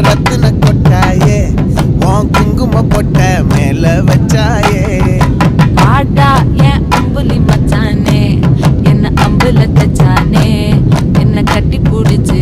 ரத்தின கொட்டாயே உன் குங்கும பொட்ட மேல வச்சாயே. It's.